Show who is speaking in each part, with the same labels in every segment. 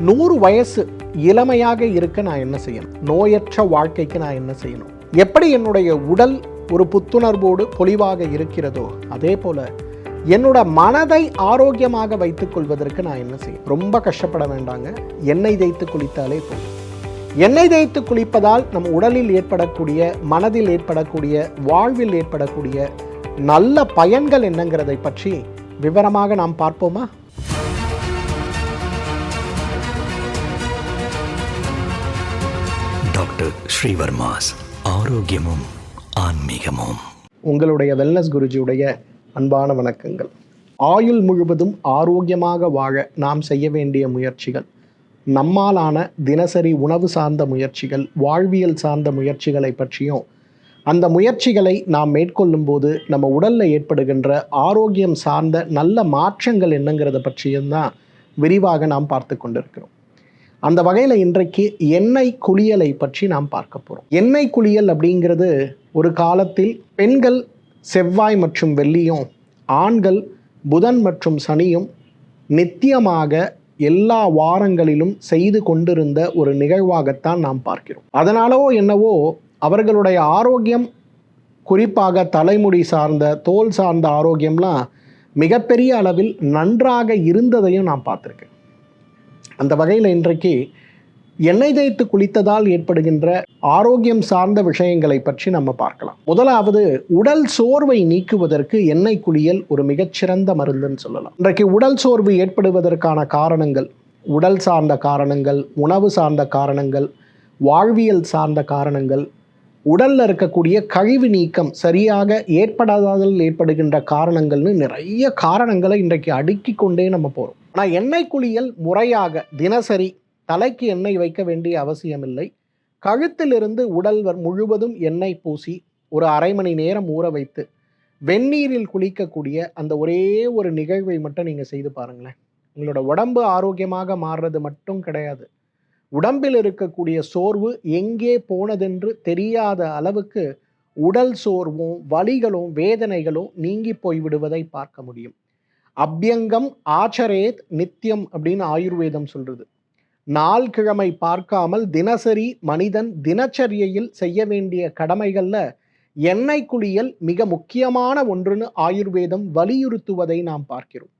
Speaker 1: நூறு வயசு இளமையாக இருக்க நான் என்ன செய்யணும்? நோயற்ற வாழ்க்கைக்கு நான் என்ன செய்யணும்? எப்படி என்னுடைய உடல் ஒரு புத்துணர்வோடு பொலிவாக இருக்கிறதோ அதே போல என்னோட மனதை ஆரோக்கியமாக வைத்துக் கொள்வதற்கு நான் என்ன செய்யணும்? ரொம்ப கஷ்டப்பட வேண்டாங்க. எண்ணெய் தேய்த்து குளித்தாலே போதும். எண்ணெய் தேய்த்து குளிப்பதால் நம் உடலில் ஏற்படக்கூடிய மனதில் ஏற்படக்கூடிய வாழ்வில் ஏற்படக்கூடிய நல்ல பயன்கள் என்னங்கிறதை பற்றி விவரமாக நாம் பார்ப்போமா?
Speaker 2: டாக்டர் ஸ்ரீவர்மாஸ் ஆரோக்கியமும் ஆன்மீகமும்.
Speaker 1: உங்களுடைய வெல்னஸ் குருஜியுடைய அன்பான வணக்கங்கள். ஆயுள் முழுவதும் ஆரோக்கியமாக வாழ நாம் செய்ய வேண்டிய முயற்சிகள் நம்மாலான தினசரி உணவு சார்ந்த முயற்சிகள் வாழ்வியல் சார்ந்த முயற்சிகளை பற்றியும் அந்த முயற்சிகளை நாம் மேற்கொள்ளும் போது நம்ம உடலில் ஏற்படுகின்ற ஆரோக்கியம் சார்ந்த நல்ல மாற்றங்கள் என்னங்கிறத பற்றியும் தான் விரிவாக நாம் பார்த்து கொண்டிருக்கிறோம். அந்த வகையில் இன்றைக்கு எண்ணெய் குளியலை பற்றி நாம் பார்க்க போகிறோம் எண்ணெய் குளியல் அப்படிங்கிறது ஒரு காலத்தில் பெண்கள் செவ்வாய் மற்றும் வெள்ளியும் ஆண்கள் புதன் மற்றும் சனியும் நித்தியமாக எல்லா வாரங்களிலும் செய்து கொண்டிருந்த ஒரு நிகழ்வாகத்தான் நாம் பார்க்கிறோம். அதனாலோ என்னவோ அவர்களுடைய ஆரோக்கியம் குறிப்பாக தலைமுடி சார்ந்த தோல் சார்ந்த ஆரோக்கியம்லாம் மிகப்பெரிய அளவில் நன்றாக இருந்ததையும் நான் பார்த்துருக்கேன். அந்த வகையில் இன்றைக்கு எண்ணெய் தேய்த்து குளித்ததால் ஏற்படுகின்ற ஆரோக்கியம் சார்ந்த விஷயங்களை பற்றி நம்ம பார்க்கலாம். முதலாவது உடல் சோர்வை நீக்குவதற்கு எண்ணெய் குளியல் ஒரு மிகச்சிறந்த மருந்துன்னு சொல்லலாம். இன்றைக்கு உடல் சோர்வு ஏற்படுவதற்கான காரணங்கள் உடல் சார்ந்த காரணங்கள் உணவு சார்ந்த காரணங்கள் வாழ்வியல் சார்ந்த காரணங்கள் உடலில் இருக்கக்கூடிய கழிவு நீக்கம் சரியாக ஏற்படாததில் ஏற்படுகின்ற காரணங்கள்னு நிறைய காரணங்களை இன்றைக்கு அடுக்கி கொண்டே நம்ம போகிறோம் ஆனால் எண்ணெய் குளியல் முறையாக தினசரி தலைக்கு எண்ணெய் வைக்க வேண்டிய அவசியமில்லை. கழுத்திலிருந்து உடல் வர்- முழுவதும் எண்ணெய் பூசி ஒரு அரை மணி நேரம் ஊற வைத்து வெந்நீரில் குளிக்கக்கூடிய அந்த ஒரே ஒரு நிகழ்வை மட்டும் நீங்கள் செய்து பாருங்களேன். உங்களோட உடம்பு ஆரோக்கியமாக மாறுறது மட்டும் கிடையாது. உடம்பில் இருக்கக்கூடிய சோர்வு எங்கே போனதென்று தெரியாத அளவுக்கு உடல் சோர்வும் வலிகளும் வேதனைகளும் நீங்கி போய் விடுவதை பார்க்க முடியும். அபியங்கம் ஆச்சரேத் நித்தியம் அப்படின்னு ஆயுர்வேதம் சொல்றது. நாள் கிழமை பார்க்காமல் தினசரி மனிதன் தினச்சரியையில் செய்ய வேண்டிய கடமைகளில் எண்ணெய் குளியல் மிக முக்கியமான ஒன்றுன்னு ஆயுர்வேதம் வலியுறுத்துவதை நாம் பார்க்கிறோம்.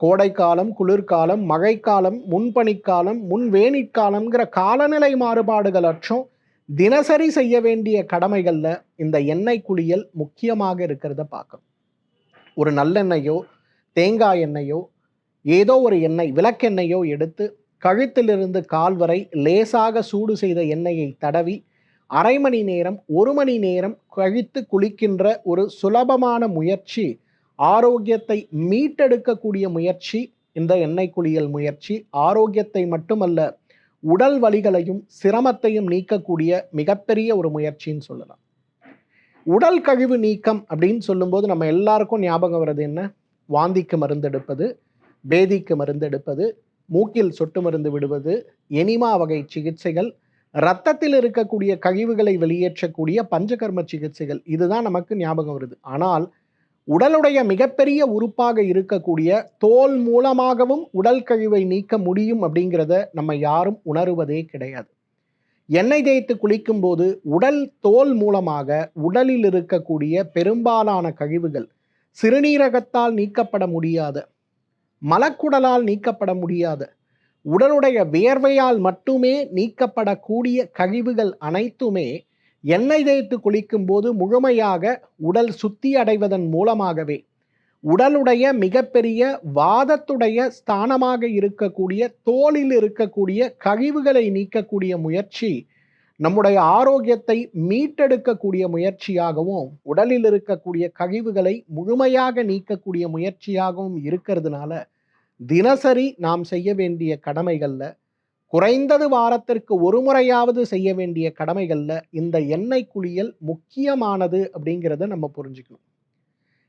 Speaker 1: கோடைக்காலம் குளிர்காலம் மழைக்காலம் முன்பனிக்காலம் முன்வேணிக்காலம்ங்கிற காலநிலை மாறுபாடுகள் அற்றும் தினசரி செய்ய வேண்டிய கடமைகளில் இந்த எண்ணெய் குளியல் முக்கியமாக இருக்கிறத பார்க்கணும். ஒரு நல்லெண்ணெயோ தேங்காய் எண்ணெயோ ஏதோ ஒரு எண்ணெய் விளக்கெண்ணெயோ எடுத்து கழுத்திலிருந்து கால் வரை லேசாக சூடு செய்த எண்ணெயை தடவி அரை மணி நேரம் ஒரு மணி நேரம் கழித்து குளிக்கின்ற ஒரு சுலபமான முயற்சி ஆரோக்கியத்தை மீட்டெடுக்கக்கூடிய முயற்சி இந்த எண்ணெய் குளியல் முயற்சி ஆரோக்கியத்தை மட்டுமல்ல உடல் வலிகளையும் சிரமத்தையும் நீக்கக்கூடிய மிகப்பெரிய ஒரு முயற்சின்னு சொல்லலாம். உடல் கழிவு நீக்கம் அப்படின்னு சொல்லும்போது நம்ம எல்லாருக்கும் ஞாபகம் வர்றது என்ன? வாந்திக்கு மருந்தெடுப்பது பேதிக்கு மருந்தெடுப்பது மூக்கில் சொட்டு மருந்து விடுவது எனிமா வகை சிகிச்சைகள் ரத்தத்தில் இருக்கக்கூடிய கழிவுகளை வெளியேற்றக்கூடிய பஞ்சகர்ம சிகிச்சைகள் இதுதான் நமக்கு ஞாபகம் வருது. ஆனால் உடலுடைய மிகப்பெரிய உறுப்பாக இருக்கக்கூடிய தோல் மூலமாகவும் உடல் கழிவை நீக்க முடியும் அப்படிங்கிறத நம்ம யாரும் உணருவதே கிடையாது. எண்ணெய் தேய்த்து குளிக்கும் போது உடல் தோல் மூலமாக உடலில் இருக்கக்கூடிய பெரும்பாலான கழிவுகள் சிறுநீரகத்தால் நீக்கப்பட முடியாத. மலக்குடலால் நீக்கப்பட முடியாத. உடலுடைய வேர்வையால் மட்டுமே நீக்கப்படக்கூடிய கழிவுகள் அனைத்துமே எண்ணெய் தேய்த்து குளிக்கும் போது முழுமையாக உடல் சுத்தி அடைவதன் மூலமாகவே உடலுடைய மிகப்பெரிய வாதத்துடைய ஸ்தானமாக இருக்கக்கூடிய தோலில் இருக்கக்கூடிய கழிவுகளை நீக்கக்கூடிய முயற்சி நம்முடைய ஆரோக்கியத்தை மீட்டெடுக்கக்கூடிய முயற்சியாகவும் உடலில் இருக்கக்கூடிய கழிவுகளை முழுமையாக நீக்கக்கூடிய முயற்சியாகவும் இருக்கிறதுனால தினசரி நாம் செய்ய வேண்டிய கடமைகளில் குறைந்தது வாரத்திற்கு ஒரு முறையாவது செய்ய வேண்டிய கடமைகளில் இந்த எண்ணெய் குளியல் முக்கியமானது அப்படிங்கிறத நம்ம புரிஞ்சுக்கணும்.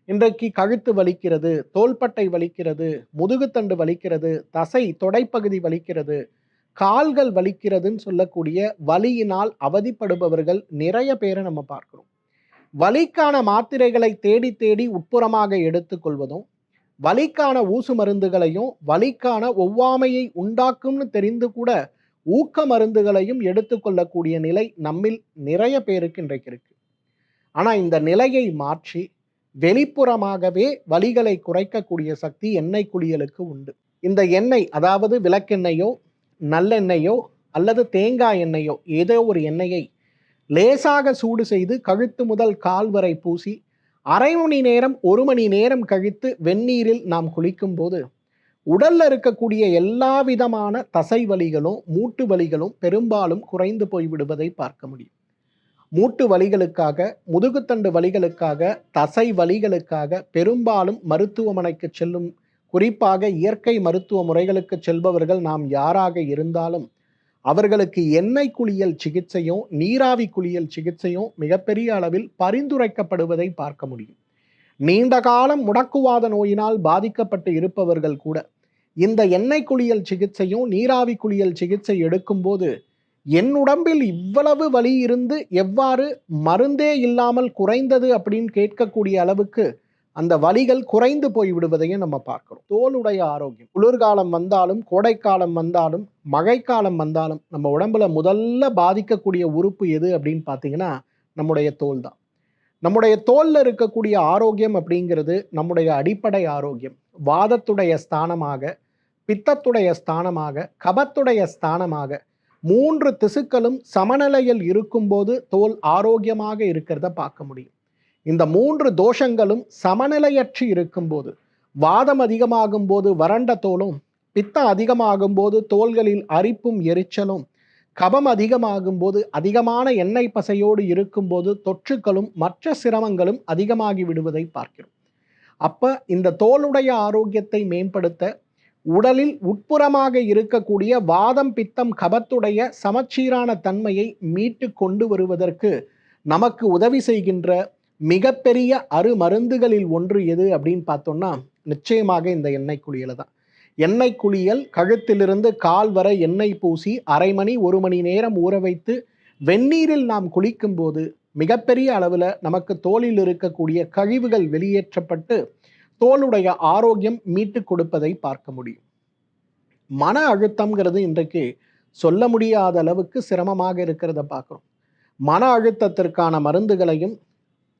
Speaker 1: இன்றைக்கு கழுத்து வலிக்கிறது தோள்பட்டை வலிக்கிறது முதுகுத்தண்டு வலிக்கிறது தசை தொடைப்பகுதி வலிக்கிறது கால்கள் வலிக்கிறதுன்னு சொல்லக்கூடிய வலியினால் அவதிப்படுபவர்கள் நிறைய பேரை நம்ம பார்க்கிறோம். வலிக்கான மாத்திரைகளை தேடி தேடி உட்புறமாக எடுத்துக்கொள்வதும் வலிக்கான ஊசு மருந்துகளையும் வலிக்கான ஒவ்வாமையை உண்டாக்கும்னு தெரிந்து கூட ஊக்க மருந்துகளையும் எடுத்துக்கொள்ளக்கூடிய நிலை நம்மில் நிறைய பேருக்கு இன்றைக்கு இருக்கு. ஆனால் இந்த நிலையை மாற்றி வெளிப்புறமாகவே வலிகளை குறைக்கக்கூடிய சக்தி எண்ணெய் குளியலுக்கு உண்டு. இந்த எண்ணெய் அதாவது விளக்கெண்ணெயோ நல்லெண்ணெயோ அல்லது தேங்காய் எண்ணெயோ ஏதோ ஒரு எண்ணெயை லேசாக சூடு செய்து கழுத்து முதல் கால் வரை பூசி அரை மணி நேரம் ஒரு மணி நேரம் கழித்து வெந்நீரில் நாம் குளிக்கும் போது உடல்ல இருக்கக்கூடிய எல்லா விதமான தசை வலிகளும் மூட்டு வலிகளும் பெரும்பாலும் குறைந்து போய் விடுவதை பார்க்க முடியும். மூட்டு வலிகளுக்காக முதுகுத்தண்டு வலிகளுக்காக தசை வலிகளுக்காக பெரும்பாலும் மருத்துவமனைக்கு செல்லும் குறிப்பாக இயற்கை மருத்துவ முறைகளுக்கு செல்பவர்கள் நாம் யாராக இருந்தாலும் அவர்களுக்கு எண்ணெய் குளியல் சிகிச்சையும் நீராவி குளியல் சிகிச்சையும் மிகப்பெரிய அளவில் பரிந்துரைக்கப்படுவதை பார்க்க முடியும். நீண்ட காலம் முடக்குவாத நோயினால் பாதிக்கப்பட்டு இருப்பவர்கள் கூட இந்த எண்ணெய் குளியல் சிகிச்சையும் நீராவி குளியல் சிகிச்சை எடுக்கும்போது என் உடம்பில் இவ்வளவு வலி இருந்து எவ்வாறு மருந்தே இல்லாமல் குறைந்தது? அப்படின்னு கேட்கக்கூடிய அளவுக்கு அந்த வலிகள் குறைந்து போய் விடுவதையும் நம்ம பார்க்கிறோம். தோலுடைய ஆரோக்கியம். குளிர்காலம் வந்தாலும் கோடைக்காலம் வந்தாலும் மழைக்காலம் வந்தாலும் நம்ம உடம்புல முதல்ல பாதிக்கக்கூடிய உறுப்பு எது அப்படின்னு பார்த்தீங்கன்னா நம்முடைய தோல் தான். நம்முடைய தோலில் இருக்கக்கூடிய ஆரோக்கியம் அப்படிங்கிறது நம்முடைய அடிப்படை ஆரோக்கியம். வாதத்துடைய ஸ்தானமாக பித்தத்துடைய ஸ்தானமாக கபத்துடைய ஸ்தானமாக மூன்று திசுக்களும் சமநிலையில் இருக்கும்போது தோல் ஆரோக்கியமாக இருக்கிறத பார்க்க முடியும். இந்த மூன்று தோஷங்களும் சமநிலையற்று இருக்கும்போது வாதம் அதிகமாகும் போது வறண்ட தோலும் பித்தம் அதிகமாகும் போது தோள்களில் அரிப்பும் எரிச்சலும் கபம் அதிகமாகும் போது அதிகமான எண்ணெய் பசையோடு இருக்கும்போது தொற்றுக்களும் மற்ற சிரமங்களும் அதிகமாகி விடுவதை பார்க்கிறோம். அப்ப இந்த தோலுடைய ஆரோக்கியத்தை மேம்படுத்த உடலில் உட்புறமாக இருக்கக்கூடிய வாதம் பித்தம் கபத்துடைய சமச்சீரான தன்மையை மீட்டு கொண்டு வருவதற்கு நமக்கு உதவி செய்கின்ற மிகப்பெரிய அருமருந்துகளில் ஒன்று எது அப்படின்னு பார்த்தோம்னா நிச்சயமாக இந்த எண்ணெய் குளியலை தான். எண்ணெய் குளியல் கழுத்திலிருந்து கால் வரை எண்ணெய் பூசி அரை மணி ஒரு மணி நேரம் ஊற வைத்து வெந்நீரில் நாம் குளிக்கும் போது மிகப்பெரிய அளவில் நமக்கு தோலில் இருக்கக்கூடிய கழிவுகள் வெளியேற்றப்பட்டு தோலுடைய ஆரோக்கியம் மீட்டு கொடுப்பதை பார்க்க முடியும். மன அழுத்தம்ங்கிறது இன்றைக்கு சொல்ல முடியாத அளவுக்கு சிரமமாக இருக்கிறத பார்க்குறோம். மன அழுத்தத்திற்கான மருந்துகளையும்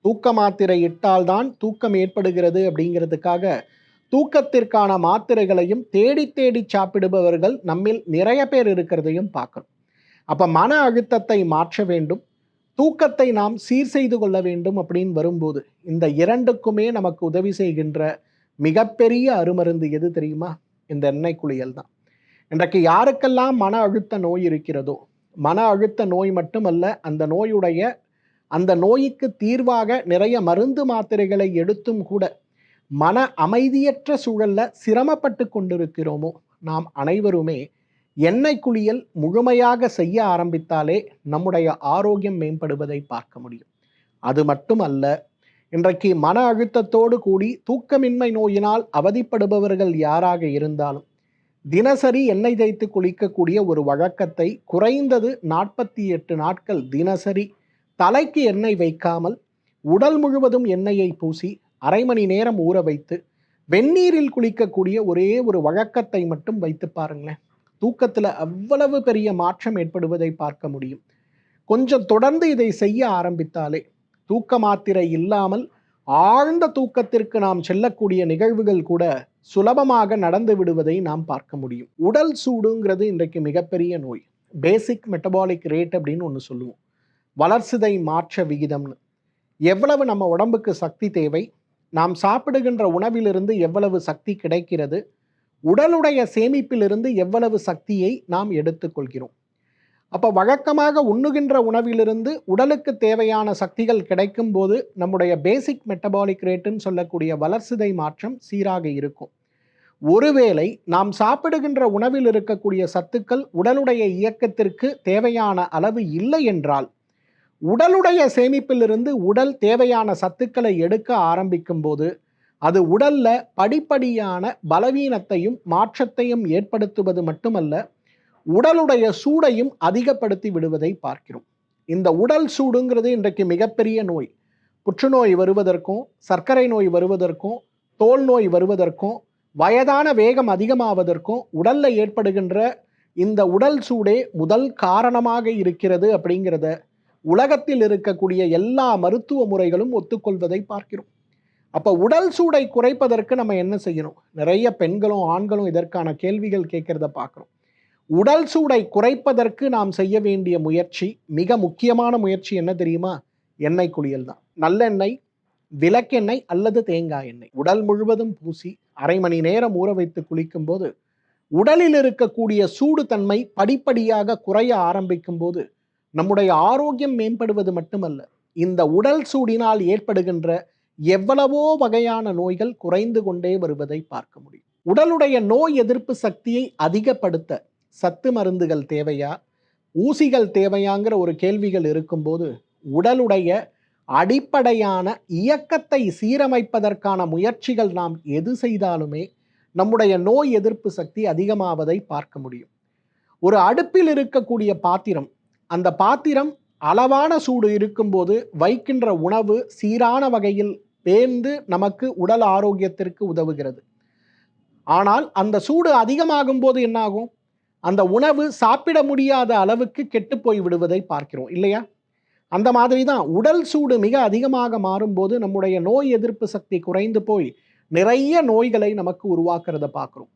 Speaker 1: தூக்க மாத்திரை இட்டால்தான் தூக்கம் ஏற்படுகிறது அப்படிங்கிறதுக்காக தூக்கத்திற்கான மாத்திரைகளையும் தேடி தேடி சாப்பிடுபவர்கள் நம்மில் நிறைய பேர் இருக்கிறதையும் பார்க்கணும் அப்போ மன அழுத்தத்தை மாற்ற வேண்டும். தூக்கத்தை நாம் சீர் செய்து கொள்ள வேண்டும் அப்படின்னு வரும்போது இந்த இரண்டுக்குமே நமக்கு உதவி செய்கின்ற மிகப்பெரிய அருமருந்து எது தெரியுமா? இந்த எண்ணெய் குளியல் தான். இன்றைக்கு யாருக்கெல்லாம் மன அழுத்த நோய் இருக்கிறதோ மன அழுத்த நோய் மட்டுமல்ல அந்த நோயுடைய அந்த நோய்க்கு தீர்வாக நிறைய மருந்து மாத்திரைகளை எடுத்தும் கூட மன அமைதியற்ற சூழல்ல சிரமப்பட்டு கொண்டிருக்கிறோமோ நாம் அனைவருமே எண்ணெய் குளியல் முழுமையாக செய்ய ஆரம்பித்தாலே நம்முடைய ஆரோக்கியம் மேம்படுவதை பார்க்க முடியும். அது மட்டுமல்ல இன்றைக்கு மன அழுத்தத்தோடு கூடி தூக்கமின்மை நோயினால் அவதிப்படுபவர்கள் யாராக இருந்தாலும் தினசரி எண்ணெய் தேய்த்து குளிக்கக்கூடிய ஒரு வழக்கத்தை குறைந்தது நாற்பத்தி எட்டு நாட்கள் தினசரி தலைக்கு எண்ணெய் வைக்காமல் உடல் முழுவதும் எண்ணெயை பூசி அரை மணி நேரம் ஊற வைத்து வெந்நீரில் குளிக்கக்கூடிய ஒரே ஒரு வழக்கத்தை மட்டும் வைத்து பாருங்களேன். தூக்கத்தில் அவ்வளவு பெரிய மாற்றம் ஏற்படுவதை பார்க்க முடியும். கொஞ்சம் தொடர்ந்து இதை செய்ய ஆரம்பித்தாலே தூக்க மாத்திரை இல்லாமல் ஆழ்ந்த தூக்கத்திற்கு நாம் செல்லக்கூடிய நிகழ்வுகள் கூட சுலபமாக நடந்து விடுவதை நாம் பார்க்க முடியும். உடல் சூடுங்கிறது இன்றைக்கு மிகப்பெரிய நோய். பேசிக் மெட்டபாலிக் ரேட் அப்படின்னு ஒன்று சொல்லுவோம். வளர்சிதை மாற்ற விகிதம்னு எவ்வளவு நம்ம உடம்புக்கு சக்தி தேவை நாம் சாப்பிடுகின்ற உணவிலிருந்து எவ்வளவு சக்தி கிடைக்கிறது உடலுடைய சேமிப்பிலிருந்து எவ்வளவு சக்தியை நாம் எடுத்துக்கொள்கிறோம் அப்போ வழக்கமாக உண்ணுகின்ற உணவிலிருந்து உடலுக்கு தேவையான சக்திகள் கிடைக்கும் போது நம்முடைய பேசிக் மெட்டபாலிக் ரேட்டுன்னு சொல்லக்கூடிய வளர்சிதை மாற்றம் சீராக இருக்கும். ஒருவேளை நாம் சாப்பிடுகின்ற உணவில் இருக்கக்கூடிய சத்துக்கள் உடலுடைய இயக்கத்திற்கு தேவையான அளவு இல்லை என்றால் உடலுடைய சேமிப்பிலிருந்து உடல் தேவையான சத்துக்களை எடுக்க ஆரம்பிக்கும் போது அது உடல்ல படிப்படியான பலவீனத்தையும் மாற்றத்தையும் ஏற்படுத்துவது மட்டுமல்ல உடலுடைய சூடையும் அதிகப்படுத்தி விடுவதை பார்க்கிறோம். இந்த உடல் சூடுங்கிறது இன்றைக்கு மிகப்பெரிய நோய். புற்றுநோய் வருவதற்கும் சர்க்கரை நோய் வருவதற்கும் தோல் நோய் வருவதற்கும் வயதான வேகம் அதிகமாவதற்கும் உடல்ல ஏற்படுகின்ற இந்த உடல் சூடே முதல் காரணமாக இருக்கிறது அப்படிங்கிறத உலகத்தில் இருக்கக்கூடிய எல்லா மருத்துவ முறைகளும் ஒத்துக்கொள்வதை பார்க்கிறோம். அப்போ உடல் சூடை குறைப்பதற்கு நம்ம என்ன செய்யணும்? நிறைய பெண்களும் ஆண்களும் இதற்கான கேள்விகள் கேட்கறத பார்க்குறோம். உடல் சூடை குறைப்பதற்கு நாம் செய்ய வேண்டிய முயற்சி மிக முக்கியமான முயற்சி என்ன தெரியுமா? எண்ணெய் குளியல் தான். நல்லெண்ணெய் விளக்கெண்ணெய் அல்லது தேங்காய் எண்ணெய். உடல் முழுவதும் பூசி அரை மணி நேரம் ஊற வைத்து குளிக்கும் போது உடலில் இருக்கக்கூடிய சூடு தன்மை படிப்படியாக குறைய ஆரம்பிக்கும் போது நம்முடைய ஆரோக்கியம் மேம்படுவது மட்டுமல்ல இந்த உடல் சூடினால் ஏற்படுகின்ற எவ்வளவோ வகையான நோய்கள் குறைந்து கொண்டே வருவதை பார்க்க முடியும். உடலுடைய நோய் எதிர்ப்பு சக்தியை அதிகப்படுத்த சத்து மருந்துகள் தேவையா? ஊசிகள் தேவையாங்கிற ஒரு கேள்விகள் இருக்கும்போது உடலுடைய அடிப்படையான இயக்கத்தை சீரமைப்பதற்கான முயற்சிகள் நாம் எது செய்தாலுமே நம்முடைய நோய் எதிர்ப்பு சக்தி அதிகமாவதை பார்க்க முடியும். ஒரு அடுப்பில் இருக்கக்கூடிய பாத்திரம் அந்த பாத்திரம் அளவான சூடு இருக்கும்போது வைக்கின்ற உணவு சீரான வகையில் பேர்ந்து நமக்கு உடல் ஆரோக்கியத்திற்கு உதவுகிறது. ஆனால் அந்த சூடு அதிகமாகும் போது என்னாகும்? அந்த உணவு சாப்பிட முடியாத அளவுக்கு கெட்டு போய் விடுவதை பார்க்கிறோம் இல்லையா? அந்த மாதிரி தான் உடல் சூடு மிக அதிகமாக மாறும்போது நம்முடைய நோய் எதிர்ப்பு சக்தி குறைந்து போய் நிறைய நோய்களை நமக்கு உருவாக்குறத பார்க்குறோம்.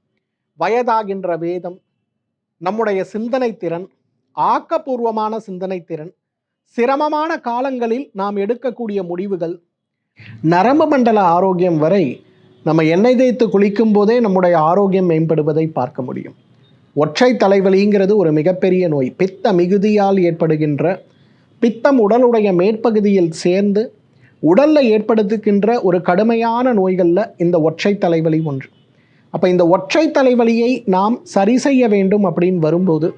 Speaker 1: வயதாகின்ற வேதம் நம்முடைய சிந்தனை திறன் ஆக்கப்பூர்வமான சிந்தனை திறன் சிரமமான காலங்களில் நாம் எடுக்கக்கூடிய முடிவுகள் நரம்பு மண்டல ஆரோக்கியம் வரை நம்ம எண்ணெய் தேய்த்து குளிக்கும் போதே நம்முடைய ஆரோக்கியம் மேம்படுவதை பார்க்க முடியும். ஒற்றை தலைவலிங்கிறது ஒரு மிகப்பெரிய நோய். பித்த மிகுதியால் ஏற்படுகின்ற பித்தம் உடலுடைய மேற்பகுதியில் சேர்ந்து உடலில் ஏற்படுத்துகின்ற ஒரு கடுமையான நோய்களில் இந்த ஒற்றை தலைவலி ஒன்று. அப்போ இந்த ஒற்றை தலைவலியை நாம் சரி செய்ய வேண்டும் அப்படின்னு வரும்போது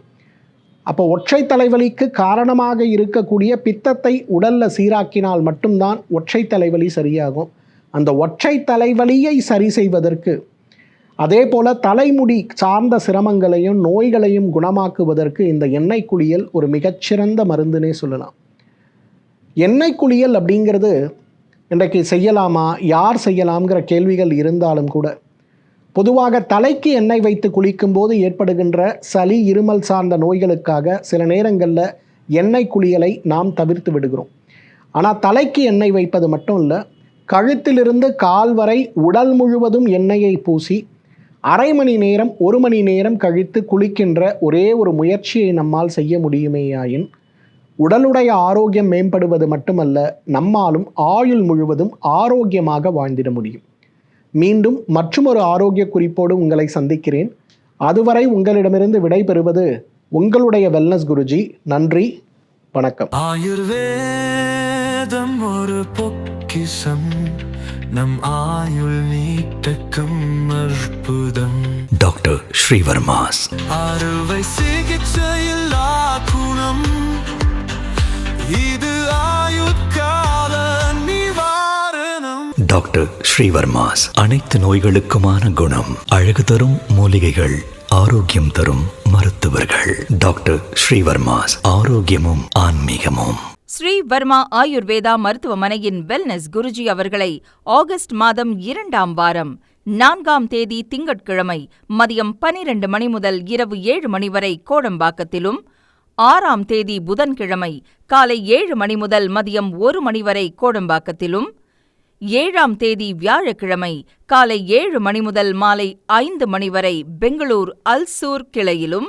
Speaker 1: அப்போ ஒற்றை தலைவலிக்கு காரணமாக இருக்கக்கூடிய பித்தத்தை உடல்ல சீராக்கினால் மட்டும்தான் ஒற்றை தலைவலி சரியாகும். அந்த ஒற்றை தலைவலியை சரி செய்வதற்கு அதே போல தலைமுடி சார்ந்த சிரமங்களையும் நோய்களையும் குணமாக்குவதற்கு இந்த எண்ணெய் குளியல் ஒரு மிகச்சிறந்த மருந்துனே சொல்லலாம். எண்ணெய் குளியல் அப்படிங்கிறது இன்றைக்கு செய்யலாமா யார் செய்யலாம்ங்கிற கேள்விகள் இருந்தாலும் கூட பொதுவாக தலைக்கு எண்ணெய் வைத்து குளிக்கும்போது ஏற்படுகின்ற சளி இருமல் சார்ந்த நோய்களுக்காக சில நேரங்களில் எண்ணெய் குளியலை நாம் தவிர்த்து விடுகிறோம். ஆனால் தலைக்கு எண்ணெய் வைப்பது மட்டும் இல்லை கழுத்திலிருந்து கால் வரை உடல் முழுவதும் எண்ணெயை பூசி அரை மணி நேரம் ஒரு மணி நேரம் கழித்து குளிக்கின்ற ஒரே ஒரு முயற்சியை நம்மால் செய்ய முடியுமேயாயின் உடலுடைய ஆரோக்கியம் மேம்படுவது மட்டுமல்ல நம்மாலும் ஆயுள் முழுவதும் ஆரோக்கியமாக வாழ்ந்திட முடியும். மீண்டும் மற்றொரு ஆரோக்கிய குறிப்போடு உங்களை சந்திக்கிறேன். அதுவரை உங்களிடமிருந்து விடைபெறுவது உங்களுடைய வெல்னஸ் குருஜி. நன்றி வணக்கம்.
Speaker 3: ஆயுர்வேதம் ஒரு பொக்கிஷம். நம் ஆயுள் நீட்டக்கும் அற்புதம்.
Speaker 2: டாக்டர் ஸ்ரீவர்மாஸ்.
Speaker 3: அறுவை சிகிச்சையில்லா
Speaker 2: டாக்டர் ஸ்ரீவர்மாஸ். அனைத்து நோய்களுக்குமான குணம் அழகு தரும் மூலிகைகள் ஆரோக்கியம் தரும் மருத்துவர்கள். டாக்டர் ஸ்ரீவர்மாஸ் ஆரோக்கியமும் ஆன்மீகமும்.
Speaker 4: ஸ்ரீ வர்மா ஆயுர்வேதா மருத்துவமனையின் வெல்னஸ் குருஜி அவர்களை ஆகஸ்ட் மாதம் இரண்டாம் வாரம் நான்காம் தேதி திங்கட்கிழமை மதியம் பனிரெண்டு மணி முதல் இரவு ஏழு மணி வரை கோடம்பாக்கத்திலும் ஆறாம் தேதி புதன்கிழமை காலை ஏழு மணி முதல் மதியம் ஒரு மணி வரை கோடம்பாக்கத்திலும் ஏழாம் தேதி வியாழக்கிழமை காலை ஏழு மணி முதல் மாலை ஐந்து மணி வரை பெங்களூர் அல்சூர் கிளையிலும்.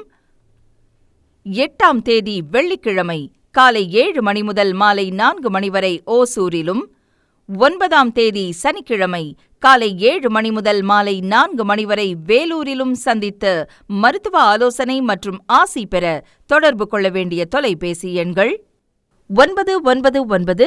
Speaker 4: எட்டாம் தேதி வெள்ளிக்கிழமை காலை ஏழு மணி முதல் மாலை நான்கு மணி வரை ஓசூரிலும். ஒன்பதாம் தேதி சனிக்கிழமை காலை ஏழு மணி முதல் மாலை நான்கு மணி வரை வேலூரிலும் சந்தித்து மருத்துவ ஆலோசனை மற்றும் ஆசி பெற தொடர்பு கொள்ள வேண்டிய தொலைபேசி எண்கள் ஒன்பது ஒன்பது ஒன்பது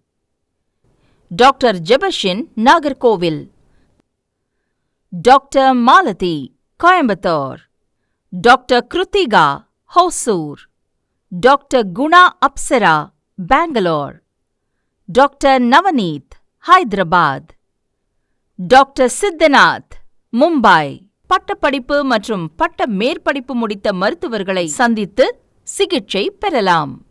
Speaker 4: Doctor Jebashin Nagercoil. Doctor Malathi Coimbatore. Doctor Krithika Hosur. Doctor Guna Apsara Bengaluru. Doctor Navneeth Hyderabad. Doctor Siddhanath Mumbai. பட்டப்படிப்பு மற்றும் பட்ட மேற்படிப்பு முடித்த மருத்துவர்களை சந்தித்து சிகிச்சை பெறலாம்.